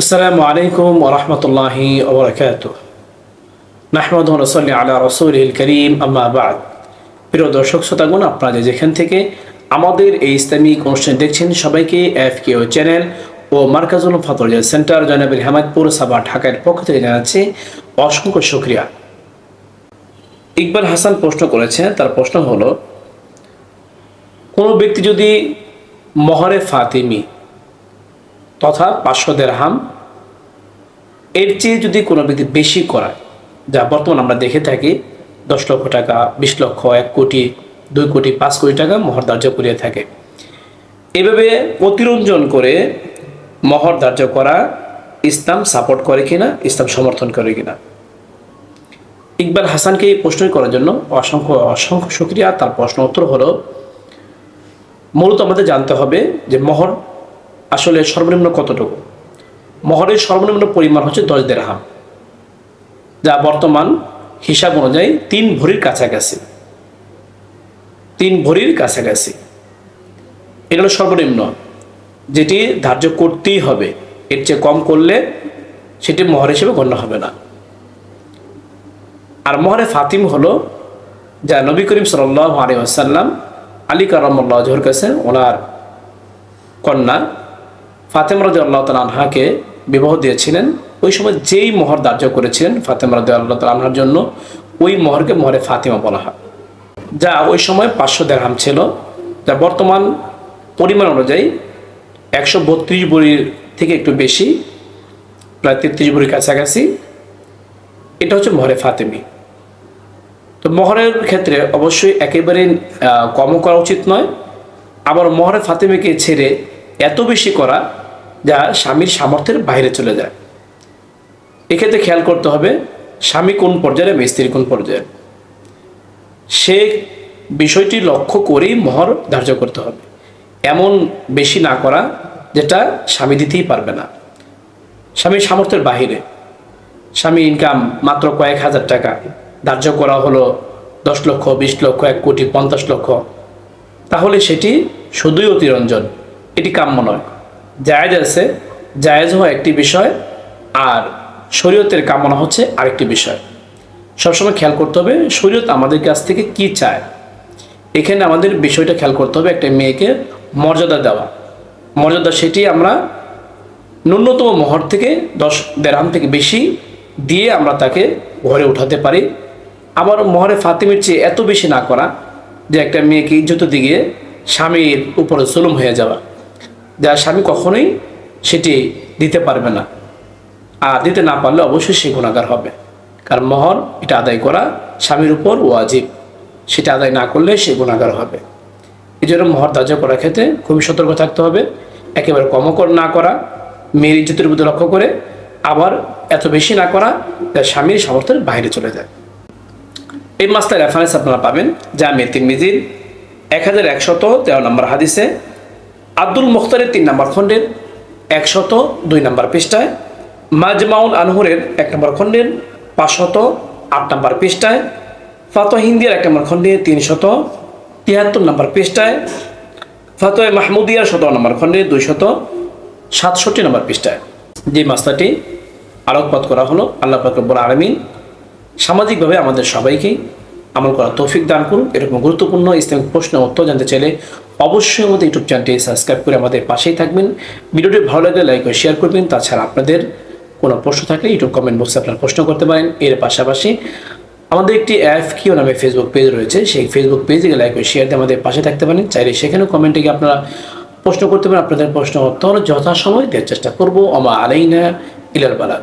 আসসালামু আলাইকুম ওরহমতুল্লাহি ওবরাকাত নাহমদ রসল্লি আলা রসুল করিম, আম্মা বাদ। প্রিয় দর্শক, শ্রোতাগণ, আপনারা যে যেখান থেকে আমাদের এই ইসলামিক অনুষ্ঠান দেখছেন, সবাইকে এফ কেও চ্যানেল ও মার্কাজুল ফাতর সেন্টার জয়নাবিল হেমায়তপুর, সাবা ঢাকার পক্ষ থেকে জানাচ্ছি অসংখ্য শুক্রিয়া। ইকবাল হাসান প্রশ্ন করেছেন, তার প্রশ্ন হলো, কোনো ব্যক্তি যদি মহরে ফাতিমি তথা পাঁচশো দেড়হাম। এর চেয়ে যদি কোনো ব্যক্তি বেশি করায়, যা বর্তমান আমরা দেখে থাকি, দশ লক্ষ টাকা, বিশ লক্ষ, এক কোটি, দুই কোটি, পাঁচ কোটি টাকা মহর ধার্য করিয়ে থাকে। এভাবে অতিরঞ্জন করে মহর ধার্য করা ইসলাম সাপোর্ট করে কিনা, ইসলাম সমর্থন করে কিনা? ইকবাল হাসানকে এই প্রশ্ন করার জন্য অসংখ্য অসংখ্য শুক্রিয়া। তার প্রশ্ন উত্তর হলো, মূলত আমাদের জানতে হবে যে মহর আসলে সর্বনিম্ন কতটুকু? মহরের সর্বনিম্ন পরিমাণ হচ্ছে দশ দেড়হাম যা বর্তমান হিসাব অনুযায়ী তিন ভরির কাছাকাছি। তিন ভরির কাছাকাছি। এটা হলো সর্বনিম্ন। যেটি ধার্য করতেই হবে। এর চেয়ে কম করলে সেটি মহর হিসেবে গণ্য হবে না। আর মহরে ফাতিম হলো যা নবী করিম সাল্লাহ আলী আসাল্লাম আলী কারমল্লাহ জহর কাছে ওনার কন্যা ফাতেম রাজু আল্লাহ তাল আনহাকে বিবাহ দিয়েছিলেন। ওই সময় যেই মোহর ধার্য করেছিলেন ফাতেম রাজু আল্লাহ তাল আনহার জন্য, ওই মোহরকে মোহরে ফাতিমা বলা হয়। যা ওই সময় পাঁচশো দেড়হাম ছিল, যা বর্তমান পরিমাণ অনুযায়ী একশো বত্রিশ বড়ির থেকে একটু বেশি, প্রায় তেত্রিশ বড়ির কাছাকাছি। এটা হচ্ছে মোহরে ফাতেমি। তো মহরের ক্ষেত্রে অবশ্যই একেবারে কমও করা উচিত নয়। আবার মহরে ফাতেমিকে ছেড়ে এত বেশি করা যা স্বামীর সামর্থ্যের বাইরে চলে যায়। এক্ষেত্রে খেয়াল করতে হবে, স্বামী কোন পর্যায়ে এবং স্ত্রী কোন পর্যায়ে সে বিষয়টি লক্ষ্য করেই মহর ধার্য করতে হবে। এমন বেশি না করা যেটা স্বামী দিতেই পারবে না। স্বামীর সামর্থ্যের বাহিরে স্বামী ইনকাম মাত্র কয়েক হাজার টাকা ধার্য করা হলো দশ লক্ষ, বিশ লক্ষ, এক কোটি, পঞ্চাশ লক্ষ। তাহলে সেটি শুধুই অতিরঞ্জন। এটি কাম্য নয়। জায়েজ আছে, জায়েজ হওয়া একটি বিষয় আর শরীয়তের কামনা হচ্ছে আরেকটি বিষয়। সবসময় খেয়াল করতে হবে, শরীয়ত আমাদের কাছ থেকে কি চায়? এখানে আমাদের বিষয়টা খেয়াল করতে হবে একটা মেয়েকে মর্যাদা দেওয়া। মর্যাদা সেটি আমরা ন্যূনতম মহর থেকে দশ দেড়হাম থেকে বেশি দিয়ে আমরা তাকে ঘরে উঠাতে পারি। আবার মহরে ফাতিমের চেয়ে এত বেশি না করা যে একটা মেয়েকে ইজ্জত দিকে স্বামীর উপরে জুলুম হয়ে যাওয়া। যা স্বামী কখনোই সেটি দিতে পারবে না। আর দিতে না পারলে অবশ্যই সে গুণাগার হবে। কারণ মহর এটা আদায় করা স্বামীর উপর ওয়াজিব। সেটা আদায় না করলে সে গুণাগার হবে। এই জন্য মহর ধার্য করার ক্ষেত্রে খুবই সতর্ক থাকতে হবে। একেবারে কম না করা, মেয়ের ইজ্জতের প্রতি লক্ষ্য করে আবার এত বেশি না করা যা স্বামীর সামর্থ্যের বাইরে চলে যায়। এই মাসটার রেফারেন্স আপনারা পাবেন। যা মেতিন মিজির এক হাজার একশত তেরো নম্বর হাদিসে আব্দুল মুখতারের তিন নম্বর খণ্ডের, একশত দুই নম্বর পৃষ্ঠায় মাজমাউল আনহুরের এক নম্বর খণ্ডের, পাঁচশত আট নম্বর পৃষ্ঠায় ফাতো হিন্দিয়ার এক নম্বর খণ্ডে তিনশত তিয়াত্তর নম্বর পৃষ্ঠায়, ফাতোয় মাহমুদিয়ার সতেরো নম্বর খণ্ডে দুইশত সাতষট্টি নম্বর পৃষ্ঠায়। যে মাস্টারটি আলোকপাত করা হলো, আল্লাহ ফাকরবুল আলমিন সামাজিকভাবে আমাদের সবাইকেই আমল করা তৌফিক দান করুন। এরকম গুরুত্বপূর্ণ ইসলামিক প্রশ্ন উত্তর জানতে চাইলে অবশ্যই আমাদের ইউটিউব চ্যানেলটি সাবস্ক্রাইব করে আমাদের পাশেই থাকবেন। ভিডিওটি ভালো লাগলে লাইক ও শেয়ার করবেন। তাছাড়া আপনাদের কোনো প্রশ্ন থাকলে ইউটিউব কমেন্ট বক্সে আপনারা প্রশ্ন করতে পারেন। এর পাশাপাশি আমাদের একটি অ্যাপ কিও নামে ফেসবুক পেজ রয়েছে। সেই ফেসবুক পেজে লাইক ও শেয়ার দিয়ে আমাদের পাশে থাকতে পারেন। চাইলে সেখানেও কমেন্টে গিয়ে আপনারা প্রশ্ন করতে পারেন। আপনাদের প্রশ্ন উত্তর যথাসময় দেওয়ার চেষ্টা করব। আমা আলাইনা ইলার বালা